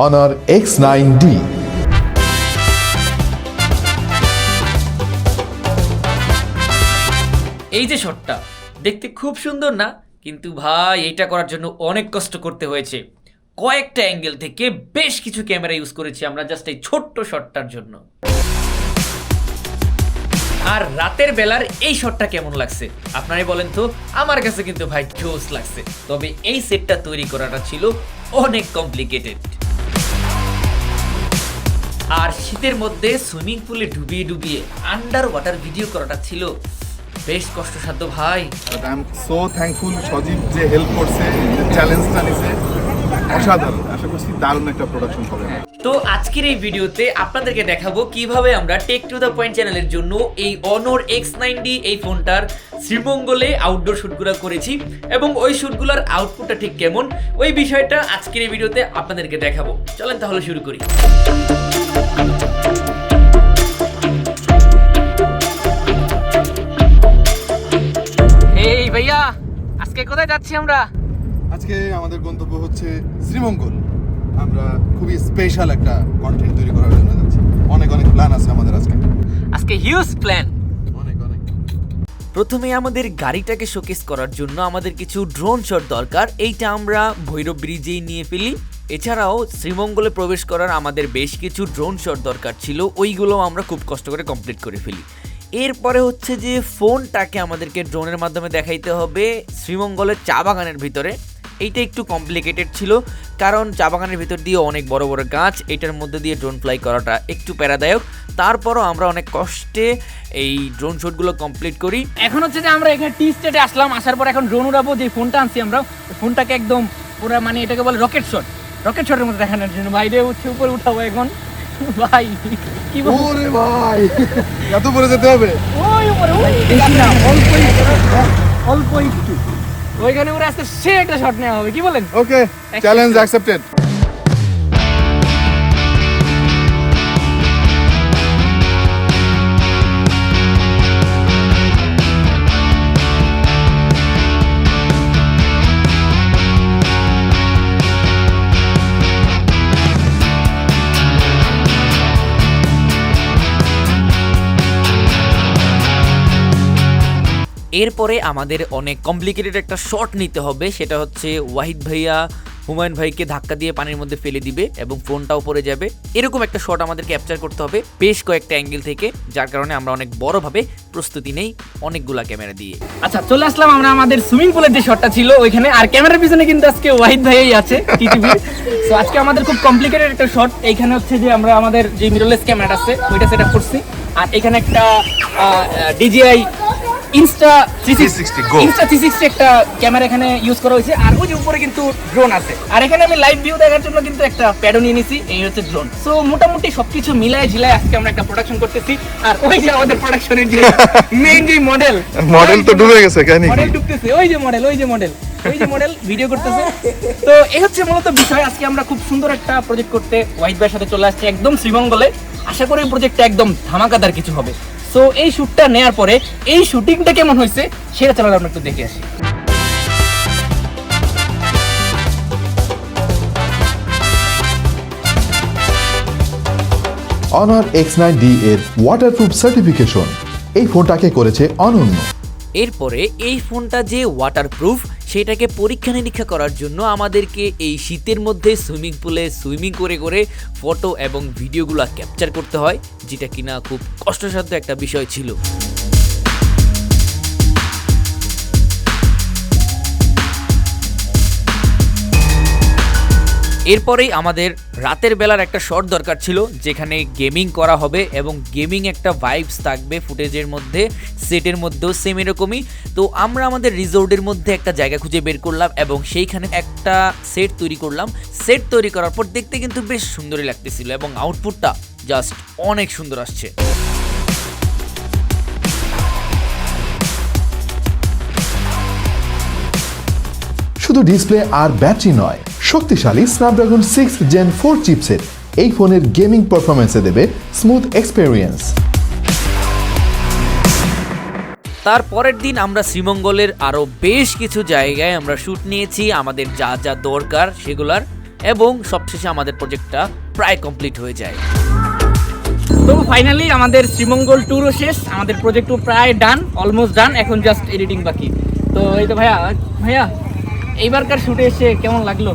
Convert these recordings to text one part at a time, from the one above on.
Honor X9D. এই যে শটটা, দেখতে খুব সুন্দর না? কিন্তু ভাই এটা করার জন্য অনেক কষ্ট করতে হয়েছে। কয়েকটা অ্যাঙ্গেল থেকে বেশ কিছু ক্যামেরা ইউজ করেছি আমরা জাস্ট এই ছোট্ট শটটার জন্য। আর রাতের বেলার এই শটটা কেমন লাগছে? আপনারাই বলেন তো, আমার কাছে কিন্তু ভাই জোস লাগছে। তবে এই সেটটা তৈরি করাটা ছিল অনেক কমপ্লিকেটেড আর শীতের মধ্যে সুইমিং পুলে ডুবিয়ে ডুবিয়ে আন্ডার ওয়াটার ভিডিও করাটা ছিল বেশ কষ্টসাধ্য ভাই। I am so thankful Sajib যে হেল্প করছে যে চ্যালেঞ্জটা নিছে। অসাধারণ। আশা করছি দারুণ একটা প্রোডাকশন হবে। তো আজকের এই ভিডিওতে আপনাদেরকে দেখাবো কীভাবে আমরা টেক টু দ্য পয়েন্ট চ্যানেলের জন্য এই অনর এক্স নাইনটি এই ফোনটার শ্রীমঙ্গলে আউটডোর শ্যুটগুলো করেছি এবং ওই শ্যুটগুলোর আউটপুটটা ঠিক কেমন ওই বিষয়টা আজকের এই ভিডিওতে আপনাদেরকে দেখাবো। চলেন তাহলে শুরু করি। এই ভাইয়া আজকে কোথায় যাচ্ছি আমরা? আজকে আমাদের গন্তব্য হচ্ছে শ্রীমঙ্গল। আমরা খুবই স্পেশাল একটা কন্টেন্ট তৈরি করার জন্য যাচ্ছি। অনেক অনেক প্ল্যান আছে আমাদের আজকে। আজকে হিউজ প্ল্যান অনেক অনেক। প্রথমে আমাদের গাড়িটাকে শোকেস করার জন্য আমাদের কিছু ড্রোন শট দরকার। এইটা আমরা ভৈরব ব্রিজেই নিয়ে ফেলি। এছাড়াও শ্রীমঙ্গলে প্রবেশ করার আমাদের বেশ কিছু ড্রোন শট দরকার ছিল। ওইগুলো আমরা খুব কষ্ট করে কমপ্লিট করে ফেলি। এরপরে হচ্ছে যে ফোনটাকে আমাদেরকে ড্রোনের মাধ্যমে দেখাইতে হবে শ্রীমঙ্গলের চা বাগানের ভিতরে। এইটা একটু কমপ্লিকেটেড ছিল, কারণ চা বাগানের ভিতর দিয়ে অনেক বড় বড় গাছ এইটার মধ্যে দিয়ে ড্রোন ফ্লাই করাটা একটু প্যারাদায়ক। তারপরও আমরা অনেক কষ্টে এই ড্রোন শটগুলো কমপ্লিট করি। এখন হচ্ছে যে আমরা এখানে টি স্টেটে আসলাম, আসার পর এখন ড্রোন উড়াবো, যে ফোনটা আনছি আমরা, ফোনটাকে একদম পুরো মানে এটাকে বলে রকেট শট রকেট শটের মধ্যে দেখানোর জন্য। বাইরে উঠছে উপরে উঠাবো এখন। ভাই কি ওরে ভাই এত পরে যেতে হবে? ওই উপরে ওই না, অল্প একটু, অল্প একটু। ওইখানে উড়ে আসতে সে একটা শট নেওয়া হবে কি বলেন? ওকে চ্যালেঞ্জ অ্যাকসেপ্টেড এরপরে আমাদের অনেক কমপ্লিকেটেড একটা শট নিতে হবে, সেটা হচ্ছে ওয়াহিদ ভাইয়া হুমায়ুন ভাইকে ধাক্কা দিয়ে পানির মধ্যে ফেলে দিবে এবং ফোনটাও পড়ে যাবে। এরকম একটা শট আমাদের ক্যাপচার করতে হবে বেশ কয়েকটা অ্যাঙ্গেল থেকে, যার কারণে আমরা অনেক বড়ভাবে প্রস্তুতি নেই অনেকগুলা ক্যামেরা দিয়ে। আচ্ছা চলে আসলাম আমরা আমাদের সুইমিং পুলের যে শটটা ছিল, ওইখানে। আর ক্যামেরার পিছনে কিন্তু আজকে ওয়াহিদ ভাইই আছে তো আজকে আমাদের খুব কমপ্লিকেটেড একটা শট এইখানে হচ্ছে যে আমরা আমাদের যে মিররলেস ক্যামেরাটা আছে, ওইটা সেট করছি। আর এখানে একটা ডিজিআই ইনস্টা 360 Go। ইনস্টা 360 একটা ক্যামেরা এখানে ইউজ করা হয়েছে। আর ওই যে উপরে কিন্তু ড্রোন আছে। আর এখানে আমি লাইভ ভিউ দেখার জন্য কিন্তু একটা প্যাডও নিয়ে নিছি এই হচ্ছে ড্রোন সো মোটামুটি সবকিছু মিলায় ঝিলায় আজকে আমরা একটা প্রোডাকশন করতেছি। আর ওই যে আমাদের প্রোডাকশনের যে মেইন যে মডেল মডেল তো ডুবে গেছে কেন মডেল ঢুকতেছে ওই যে মডেল ওই যে মডেল ওই যে মডেল ভিডিও করতেছে। তো এই হচ্ছে মূলত বিষয় আজকে আমরা খুব সুন্দর একটা প্রজেক্ট করতে ভাইয়ের সাথে চলে আসছি একদম শ্রীমঙ্গলে। আশা করি প্রজেক্টটা একদম ধামাকাদার কিছু হবে। সো এই শ্যুটটা নেওয়ার পরে এই শুটিংটা কেমন হয়েছে সেটা চলো আমরা একটু দেখে আসি। Honor X9D এর ওয়াটারপ্রুফ সার্টিফিকেশন এই ফোনটাকে করেছে অনন্য। এরপরে এই ফোনটা যে ওয়াটারপ্রুফ সেটাকে পরীক্ষা নিরীক্ষা করার জন্য আমাদেরকে এই শীতের মধ্যে সুইমিং পুলে সুইমিং করে করে ফটো এবং ভিডিওগুলো ক্যাপচার করতে হয়, যেটা কিনা খুব কষ্টসাধ্য একটা বিষয় ছিল। এরপরেই আমাদের রাতের বেলার একটা শট দরকার ছিল, যেখানে গেমিং করা হবে এবং গেমিং একটা ভাইবস থাকবে ফুটেজের মধ্যে সেটের মধ্যেও সেম এরকমই। তো আমরা আমাদের রিসোর্টের মধ্যে একটা জায়গা খুঁজে বের করলাম এবং সেইখানে একটা সেট তৈরি করলাম। সেট তৈরি করার পর দেখতে কিন্তু বেশ সুন্দরই লাগতেছিল এবং আউটপুটটা জাস্ট অনেক সুন্দর আসছে। শুধু ডিসপ্লে আর ব্যাটারি নয় শক্তিশালী Snapdragon six gen four chipset এই ফোনের গেমিং পারফরমেন্সে দেবে স্মুথ এক্সপেরিয়েন্স তার পরের দিন আমরা শ্রীমঙ্গলের আরও বেশ কিছু জায়গায় আমরা শ্যুট নিয়েছি আমাদের যা যা দরকার সেগুলার এবং সবশেষে আমাদের প্রজেক্টটা প্রায় কমপ্লিট হয়ে যায়। তো ফাইনালি আমাদের শ্রীমঙ্গল ট্যুরও শেষ আমাদের প্রজেক্টও প্রায় ডান অলমোস্ট ডান এখন জাস্ট এডিটিং বাকি। তো এই তো ভাইয়া ভাইয়া এইবারকার শ্যুটে এসে কেমন লাগল?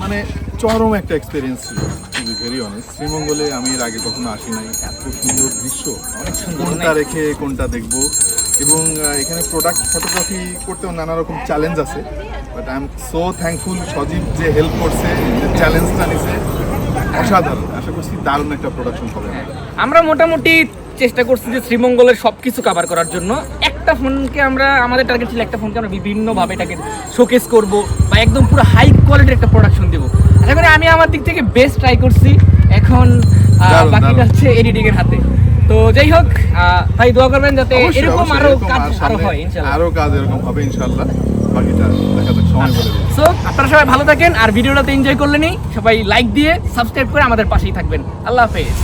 মানে চরম একটা এক্সপিরিয়েন্স ছিল বি ভেরি অনেস্ট শ্রীমঙ্গলে আমি এর আগে কখনো আসি নাই। এত সুন্দর দৃশ্য অনেক সুন্দর, কোনটা রেখে কোনটা দেখব। এবং এখানে প্রোডাক্ট ফটোগ্রাফি করতেও নানা রকম চ্যালেঞ্জ আছে। But I am so thankful Sajib যে হেল্প করছে যে চ্যালেঞ্জটা নিছে। অসাধারণ। আশা করছি দারুণ একটা প্রোডাকশন হবে। আমাদের। আমরা মোটামুটি চেষ্টা করছি যে শ্রীমঙ্গলের সব কিছু কভার করার জন্য। একটা ফোনকে আমরা আমাদের টার্গেট ছিল একটা ফোনকে আমরা বিভিন্নভাবে এটাকে শোকেস করব বা একদম পুরো হাই কোয়ালিটির একটা প্রোডাকশন দেবো। আশা করি আমি আমার দিক থেকে বেস্ট ট্রাই করছি এখন বাকিটা হচ্ছে এডিটিং এর হাতে। তো যাই হোক ভাই দোয়া করবেন যাতে এরকম আরও কাজ আর হয় ইনশাআল্লাহ আরও কাজ এরকম হবে ইনশাল্লাহ। বাকিটা দেখা যাক সময় বলে সো আপনারা সবাই ভালো থাকেন আর ভিডিওটাতে এনজয় করলেনই সবাই লাইক দিয়ে সাবস্ক্রাইব করে আমাদের পাশেই থাকবেন। আল্লাহ হাফেজ।